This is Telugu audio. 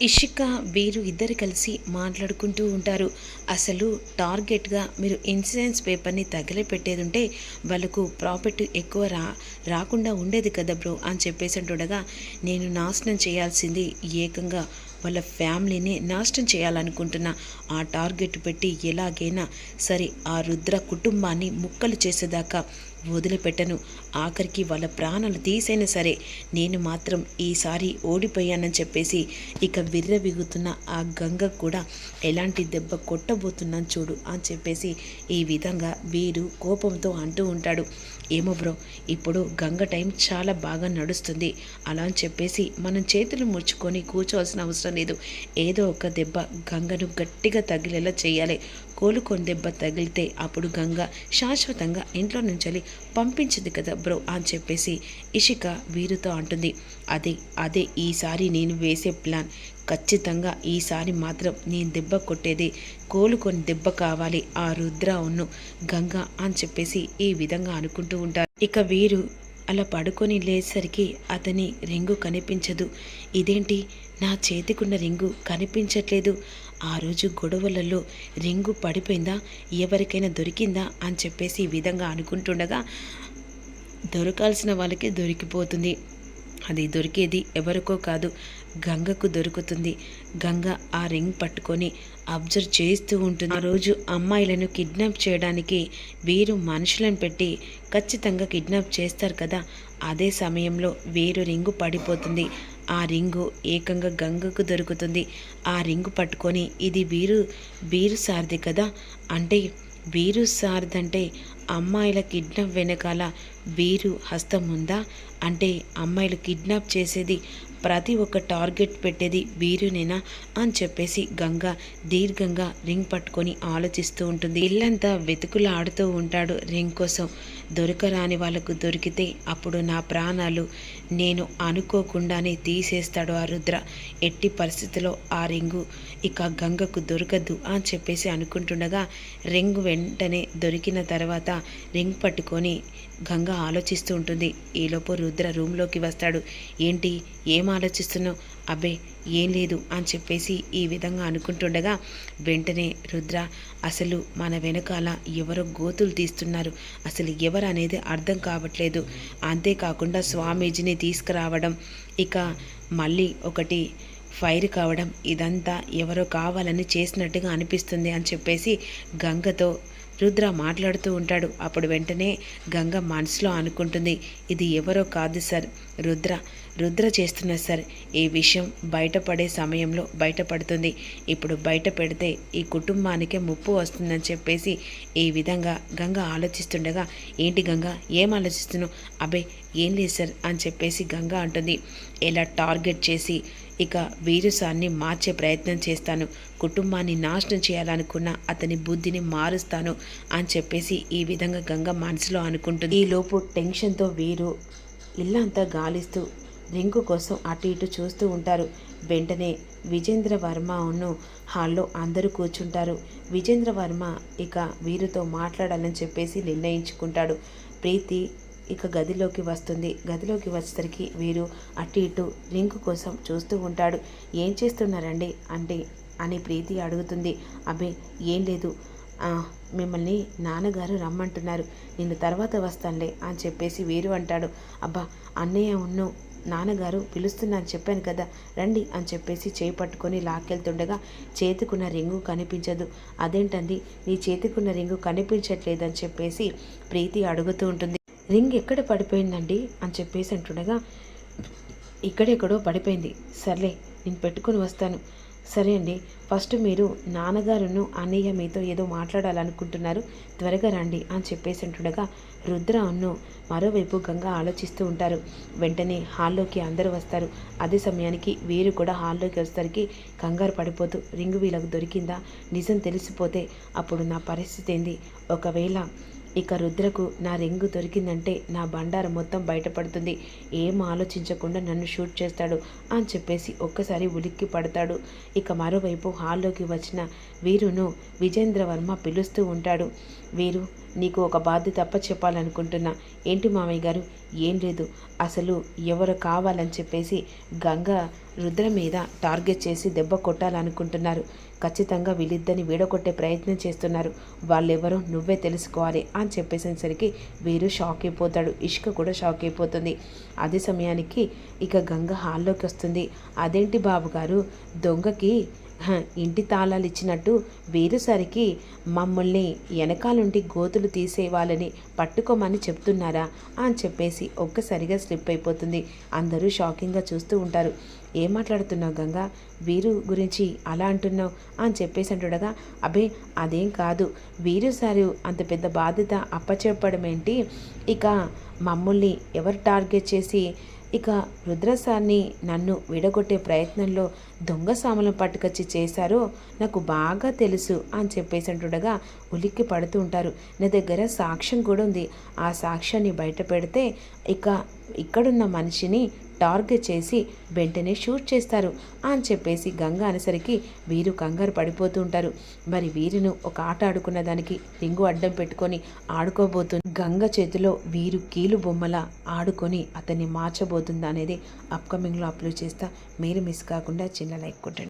ఇషిక వీరు ఇద్దరు కలిసి మాట్లాడుకుంటూ ఉంటారు. అసలు టార్గెట్గా మీరు ఇన్సూరెన్స్ పేపర్ని తగిలిపెట్టేది ఉంటే వాళ్ళకు ప్రాఫిట్ ఎక్కువ రా రాకుండా ఉండేది కదా బ్రో అని చెప్పేసి అంటుండగా నేను నాశనం చేయాల్సింది ఏకంగా వాళ్ళ ఫ్యామిలీని నాశనం చేయాలనుకుంటున్నా ఆ టార్గెట్ పెట్టి ఎలాగైనా సరే ఆ రుద్ర కుటుంబాన్ని ముక్కలు చేసేదాకా వదిలిపెట్టను. ఆఖరికి వాళ్ళ ప్రాణాలు తీసైనా సరే నేను మాత్రం ఈసారి ఓడిపోయానని చెప్పేసి ఇక విర్రవిగుతున్న ఆ గంగ కూడా ఎలాంటి దెబ్బ కొట్టబోతున్నాను చూడు అని చెప్పేసి ఈ విధంగా వీరు కోపంతో అంటూ ఉంటాడు. ఏమో బ్రో ఇప్పుడు గంగ టైం చాలా బాగా నడుస్తుంది. అలా అని చెప్పేసి మనం చేతులు ముడుచుకొని కూర్చోవాల్సిన అవసరం లేదు ఏదో ఒక దెబ్బ గంగను గట్టిగా తగిలేలా చేయాలి కోలుకొని దెబ్బ తగిలితే అప్పుడు గంగ శాశ్వతంగా ఇంట్లో నుంచి పంపించింది కదా బ్రో అని చెప్పేసి ఇషిక వీరుతో అంటుంది. అదే అదే ఈసారి నేను వేసే ప్లాన్. ఖచ్చితంగా ఈసారి మాత్రం నేను దెబ్బ కొట్టేది కోలుకొని దెబ్బ కావాలి ఆ రుద్ర ఉన్ను గంగ అని చెప్పేసి ఈ విధంగా అనుకుంటూ ఉంటారు. ఇక వీరు అలా పడుకొని లేసరికి అతని రింగు కనిపించదు. ఇదేంటి? నా చేతికున్న రింగు కనిపించట్లేదు. ఆ రోజు గొడవలలో రింగు పడిపోయిందా? ఎవరికైనా దొరికిందా? అని చెప్పేసి ఈ విధంగా అనుకుంటుండగా దొరకాల్సిన వాళ్ళకి దొరికిపోతుంది. అది దొరికేది ఎవరికో కాదు. గంగకు దొరుకుతుంది. గంగ ఆ రింగ్ పట్టుకొని అబ్జర్వ్ చేస్తూ ఉంటుంది. ఆ రోజు అమ్మాయిలను కిడ్నాప్ చేయడానికి వీరు మనుషులను పెట్టి ఖచ్చితంగా కిడ్నాప్ చేస్తారు కదా. అదే సమయంలో వీరు రింగు పడిపోతుంది. ఆ రింగు ఏకంగా గంగకు దొరుకుతుంది. ఆ రింగు పట్టుకొని ఇది వీరు వీరు సారది కదా. అంటే వీరు సారదంటే అమ్మాయిల కిడ్నాప్ వెనకాల వీరు హస్తం ఉందా? అంటే అమ్మాయిలు కిడ్నాప్ చేసేది ప్రతి ఒక్క టార్గెట్ పెట్టేది వీరునేనా అని చెప్పేసి గంగ దీర్ఘంగా రింగ్ పట్టుకొని ఆలోచిస్తూ ఉంటుంది. ఇల్లంతా వెతుకులాడుతూ ఉంటాడు రింగ్ కోసం. దొరకరాని వాళ్ళకు దొరికితే అప్పుడు నా ప్రాణాలు నేను అనుకోకుండానే తీసేస్తాడు ఆ రుద్ర. ఎట్టి పరిస్థితిలో ఆ రింగు ఇక గంగకు దొరకద్దు అని చెప్పేసి అనుకుంటుండగా రింగ్ వెంటనే దొరికిన తర్వాత రింగ్ పట్టుకొని గంగ ఆలోచిస్తూ ఉంటుంది. ఈలోపు రుద్ర రూమ్లోకి వస్తాడు. ఏంటి? ఏం ఆలోచిస్తున్నావు? అబ్బే ఏం లేదు అని చెప్పేసి ఈ విధంగా అనుకుంటుండగా వెంటనే రుద్ర అసలు మన వెనకాల ఎవరో గోతులు తీస్తున్నారు. అసలు ఎవరు అనేది అర్థం కావట్లేదు. అంతేకాకుండా స్వామీజీని తీసుకురావడం ఇక మళ్ళీ ఒకటి ఫైర్ కావడం ఇదంతా ఎవరో కావాలని చేసినట్టుగా అనిపిస్తుంది అని చెప్పేసి గంగతో రుద్ర మాట్లాడుతూ ఉంటాడు. అప్పుడు వెంటనే గంగ మనసులో అనుకుంటుంది ఇది ఎవరో కాదు సార్ రుద్ర. రుద్ర చేస్తున్న సార్ ఈ విషయం బయటపడే సమయంలో బయటపడుతుంది. ఇప్పుడు బయట పెడితే ఈ కుటుంబానికే ముప్పు వస్తుందని చెప్పేసి ఈ విధంగా గంగ ఆలోచిస్తుండగా ఏంటి గంగ ఏం ఆలోచిస్తున్నావు? అబే ఏం లేదు సార్ అని చెప్పేసి గంగ అంటుంది. ఇలా టార్గెట్ చేసి ఇక వీరుసాన్ని మార్చే ప్రయత్నం చేస్తాను. కుటుంబాన్ని నాశనం చేయాలనుకున్న అతని బుద్ధిని మారుస్తాను అని చెప్పేసి ఈ విధంగా గంగ మనసులో అనుకుంటుంది. ఈలోపు టెన్షన్తో వీరు ఇల్లంతా గాలిస్తూ రింగు కోసం అటు ఇటు చూస్తూ ఉంటారు. వెంటనే విజేంద్ర వర్మను హాల్లో అందరూ కూర్చుంటారు. విజేంద్ర వర్మ ఇక వీరితో మాట్లాడాలని చెప్పేసి నిర్ణయించుకుంటాడు. ప్రీతి ఇక గదిలోకి వస్తుంది. గదిలోకి వచ్చేసరికి వీరు అటు ఇటు లింక్ కోసం చూస్తూ ఉంటాడు. ఏం చేస్తున్నారండి? అంటే అని ప్రీతి అడుగుతుంది. అబ్బే ఏం లేదు. మిమ్మల్ని నాన్నగారు రమ్మంటున్నారు. నేను తర్వాత వస్తానులే అని చెప్పేసి వీరు అంటాడు. అబ్బా అన్నయ్య ఉన్ను నాన్నగారు పిలుస్తున్నాను చెప్పాను కదా రండి అని చెప్పేసి చేయి పట్టుకొని లాక్కెళ్తుండగా చేతికున్న రింగు కనిపించదు. అదేంటండి? నీ చేతికున్న రింగు కనిపించట్లేదని చెప్పేసి ప్రీతి అడుగుతూ ఉంటుంది. రింగ్ ఎక్కడ పడిపోయిందండి అని చెప్పేసి అంటుండగా ఇక్కడెక్కడో పడిపోయింది. సర్లే నేను పెట్టుకొని వస్తాను. సరే అండి ఫస్ట్ మీరు నాన్నగారును అన్నయ్య మీతో ఏదో మాట్లాడాలనుకుంటున్నారు. త్వరగా రండి అని చెప్పేసి అంటుండగా రుద్ర అన్ను మరోవైపు గంగ ఆలోచిస్తూ ఉంటారు. వెంటనే హాల్లోకి అందరూ వస్తారు. అదే సమయానికి వీరు కూడా హాల్లోకి వచ్చేసరికి కంగారు పడిపోతూ రింగు వీళ్ళకు దొరికిందా? నిజం తెలిసిపోతే అప్పుడు నా పరిస్థితి ఏంది? ఒకవేళ ఇక రుద్రకు నా రింగు దొరికిందంటే నా బండారం మొత్తం బయటపడుతుంది. ఏం ఆలోచించకుండా నన్ను షూట్ చేస్తాడు అని చెప్పేసి ఒక్కసారి ఉలిక్కి పడతాడు. ఇక మరోవైపు హాల్లోకి వచ్చిన వీరును విజేంద్ర వర్మ పిలుస్తూ ఉంటాడు. వీరు నీకు ఒక బాధ్యత తప్ప చెప్పాలనుకుంటున్నా. ఏంటి మామయ్య గారు? ఏం లేదు. అసలు ఎవరు కావాలని చెప్పేసి గంగ రుద్ర మీద టార్గెట్ చేసి దెబ్బ కొట్టాలనుకుంటున్నారు. ఖచ్చితంగా వీళ్ళిద్దరిని వీడగొట్టే ప్రయత్నం చేస్తున్నారు. వాళ్ళెవరో నువ్వే తెలుసుకోవాలి అని చెప్పేసేసరికి వీరు షాక్ అయిపోతాడు. ఇష్క కూడా షాక్ అయిపోతుంది. అదే సమయానికి ఇక గంగ హాల్లోకి వస్తుంది. అదేంటి బాబు గారు దొంగకి ఇంటి తాళాలు ఇచ్చినట్టు వీరుసరికి మమ్మల్ని వెనకాలుండి గోతులు తీసేవాళ్ళని పట్టుకోమని చెప్తున్నారా అని చెప్పేసి ఒక్కసారిగా స్లిప్ అయిపోతుంది. అందరూ షాకింగ్గా చూస్తూ ఉంటారు. ఏం మాట్లాడుతున్నావు గంగా? వీరు గురించి అలా అంటున్నావు అని చెప్పేసి అంటుండగా అబే అదేం కాదు. వీరు సారు అంత పెద్ద బాధ్యత అప్పచెప్పడం ఏంటి ఇక మమ్మల్ని ఎవరు టార్గెట్ చేసి ఇక రుద్రసాన్ని నన్ను విడగొట్టే ప్రయత్నంలో దొంగ సాములను పట్టుకొచ్చి చేశారో నాకు బాగా తెలుసు అని చెప్పేసి అంటుండగా ఉలిక్కి పడుతూ ఉంటారు. నా దగ్గర సాక్ష్యం కూడా ఉంది. ఆ సాక్ష్యాన్ని బయట పెడితే ఇక ఇక్కడున్న మనిషిని టార్గెట్ చేసి వెంటనే షూట్ చేస్తారు అని చెప్పేసి గంగ అనేసరికి వీరు కంగారు పడిపోతూ ఉంటారు మరి వీరును ఒక ఆట ఆడుకున్న దానికి రింగు అడ్డం పెట్టుకొని ఆడుకోబోతుంది గంగ చేతిలో వీరు కీలు బొమ్మల ఆడుకొని అతన్ని మార్చబోతుందా అనేది అప్కమింగ్లో అప్లోడ్ చేస్తా. మీరు మిస్ కాకుండా చిన్న లైక్ కొట్టండి.